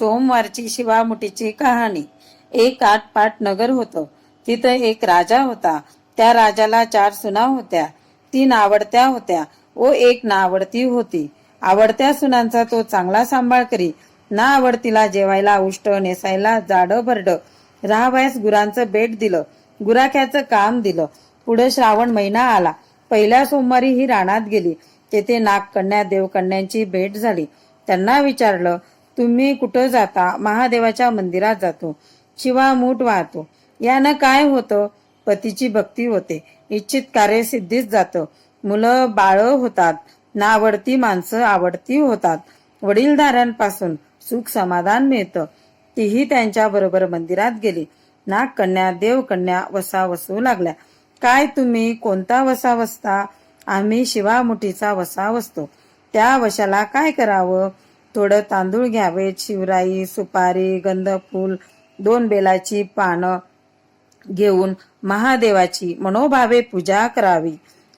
सोमवारची शिवामुठीची कहाणी. एक आठ पाट नगर होतं. तिथं एक राजा होता. त्या राजाला चार सुना होत्या. तीन आवडत्या होत्या. व एक नावडती होती. आवडत्या सुनांचा तो चांगला सांभाळ करी. ना आवडतीला जेवायला उष्ट नेसायला जाड भरड राहावयास गुरांचं बेट दिलं. गुराख्याचं काम दिलं. पुढे श्रावण महिना आला. पहिल्या सोमवारी ही राणात गेली. तेथे नागकन्या देवकन्यांची भेट झाली. त्यांना विचारलं तुम्ही कुठं जाता? महादेवाच्या मंदिरात जातो. शिवा मूठ वाहतो. यानं काय होतं? पतीची भक्ती होते. इच्छित कार्य सिद्धीच जातं. मुलं बाळ होतात. नावडती माणसं आवडती होतात. वडीलधाऱ्यांपासून सुख समाधान मिळतं. तीही त्यांच्या बरोबर मंदिरात गेली. नागकन्या देवकन्या वसा वसू लागल्या. काय तुम्ही? कोणता वसा वसता आम्ही शिवामुठीचा वसा वसतो त्या वशाला काय करावं? थोडं तांदूळ घ्यावेत शिवराई सुपारी गंधफूल दोन बेलाची पानं घेऊन महादेवाची मनोभावे पूजा करावी.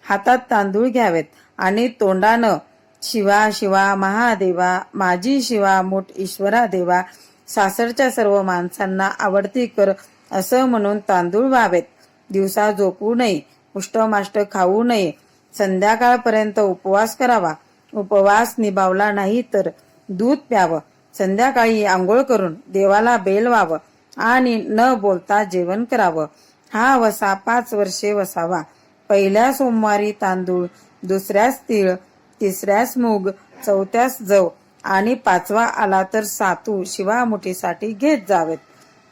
हातात तांदूळ घ्यावेत आणि तोंडानं शिवा शिवा महादेवा माझी शिवा मोठ ईश्वरा देवा सासरच्या सर्व माणसांना आवडती कर असं म्हणून तांदूळ व्हावेत. दिवसा झोपू नये उष्टमाष्ट खाऊ नये संध्याकाळपर्यंत उपवास करावा. उपवास निभावला नाही तर दूध प्यावं. संध्याकाळी आंघोळ करून देवाला बेल व्हावं आणि न बोलता जेवण करावं. हा वसा पाच वर्षे वसावा. पहिल्या सोमवारी तांदूळ दुसऱ्यास तीळ तिसऱ्यास मूग चौथ्यास जव आणि पाचवा आला तर सातू शिवामुठीसाठी घेत जावेत.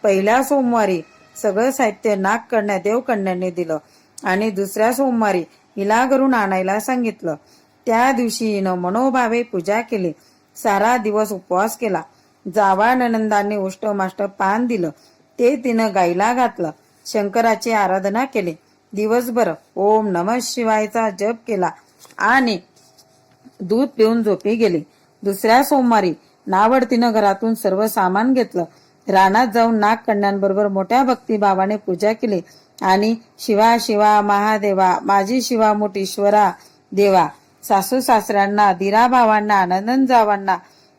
पहिल्या सोमवारी सगळं साहित्य नागकन्या देवकन्याने दिलं आणि दुसऱ्या सोमवारी हिला घरून आणायला सांगितलं. त्या दिवशी हिनं मनोभावे पूजा केली. सारा दिवस उपवास केला. जावा ननंदाने उष्टमाष्ट पान दिलं. ते तिनं गाईला घातलं. शंकराची आराधना केली. दिवसभर ओम नम शिवायचा जप केला आणि दूध पिऊन झोपी गेली. दुसऱ्या सोमवारी नावड तिनं घरातून सर्व सामान घेतलं. रानात जाऊन नागकन्यांबरोबर मोठ्या भक्तिभावाने पूजा केली आणि शिवा शिवा महादेवा माझी शिवा मोठीश्वरा देवा सासू सासऱ्यांना दिराभावांना भावांना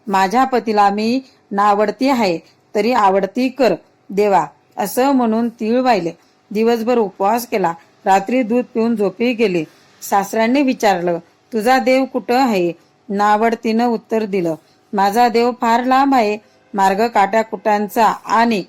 माझ्या पतीला मी नावडती आहे तरी आवडती कर देवा असं म्हणून तीळ वाहिले. दिवसभर उपवास केला. रात्री दूध पिऊन झोपी गेली. सासऱ्यांनी विचारलं तुझा देव कुठं आहे? नावडतीनं उत्तर दिलं माझा देव फार लांब आहे. मार्ग काट्याकुटांचा आणि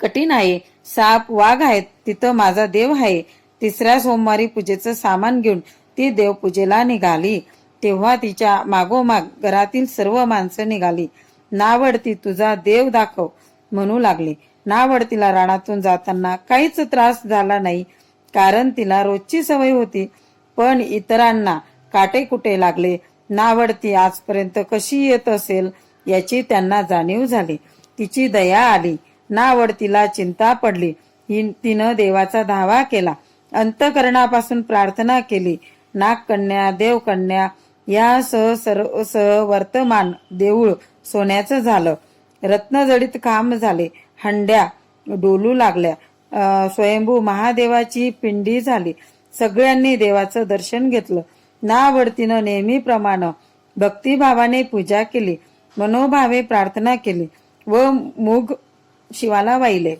कठीण आहे. साप वाघ आहेत तिथं माझा देव आहे. तिसऱ्या सोमवारी पूजेचं सामान घेऊन ती देवपूजेला निघाली. तेव्हा तिच्या मागोमाग घरातील सर्व माणसं निघाली. नावडती तुझा देव दाखव म्हणू लागली. नावडतीला रानातून जाताना काहीच त्रास झाला नाही कारण तिला रोजची सवय होती. पण इतरांना काटे कुटे लागले. नावडती आजपर्यंत कशी येत असेल याची त्यांना जाणीव झाली. तिची दया आली. नावडतीला चिंता पडली. तिनं देवाचा धावा केला. अंतकरणापासून प्रार्थना केली. नागकन्या देवकन्या या सह सर्व वर्तमान देऊळ सोन्याचं झालं. रत्नजडित काम झाले. हंड्या डोलू लागल्या. स्वयंभू महादेवाची पिंडी झाली. सगळ्यांनी देवाचं दर्शन घेतलं. नावडतीनं नेहमीप्रमाणे भक्तिभावाने पूजा केली. मनोभावे प्रार्थना केली व मूग शिवाला वाहिले.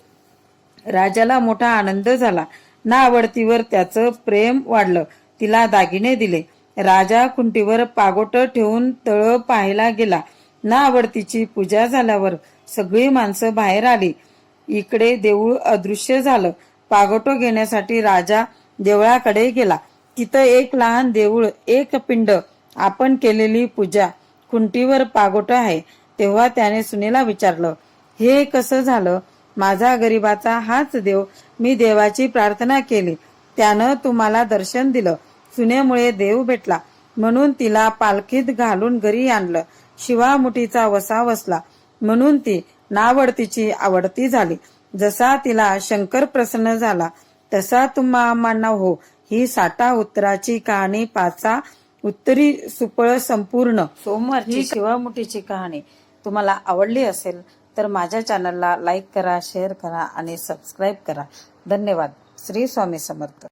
राजाला मोठा आनंद झाला. नावडतीवर त्याचं प्रेम वाढलं. तिला दागिने दिले. राजा खुंटीवर पागोट ठेवून तळ पाहायला गेला. ना आवडतीची पूजा झाल्यावर सगळी माणसं बाहेर आली. इकडे देऊळ अदृश्य झालं. पागोटो घेण्यासाठी राजा देवळाकडे गेला. तिथं एक लहान देऊळ एक पिंड आपण केलेली पूजा खुंटीवर पागोट आहे तेव्हा त्याने सुनेला विचारलं हे कसं झालं? माझा गरीबाचा हाच देव. मी देवाची प्रार्थना केली. त्यानं तुम्हाला दर्शन दिलं. सुनेमुळे देव भेटला. म्हणून तिला पालखीत घालून घरी आणलं. शिवामुठीचा वसा वसला. म्हणून ती नावडतीची आवडती झाली. जसा तिला शंकर प्रसन्न झाला तसा तुम्हा हो. ही साठा उत्तराची कहाणी पाचा उत्तरी सुपळ संपूर्ण. सोमवारची शिवामुठीची कहाणी तुम्हाला आवडली असेल तर माझ्या चॅनलला लाईक करा शेअर करा आणि सबस्क्राईब करा. धन्यवाद. श्री स्वामी समर्थ.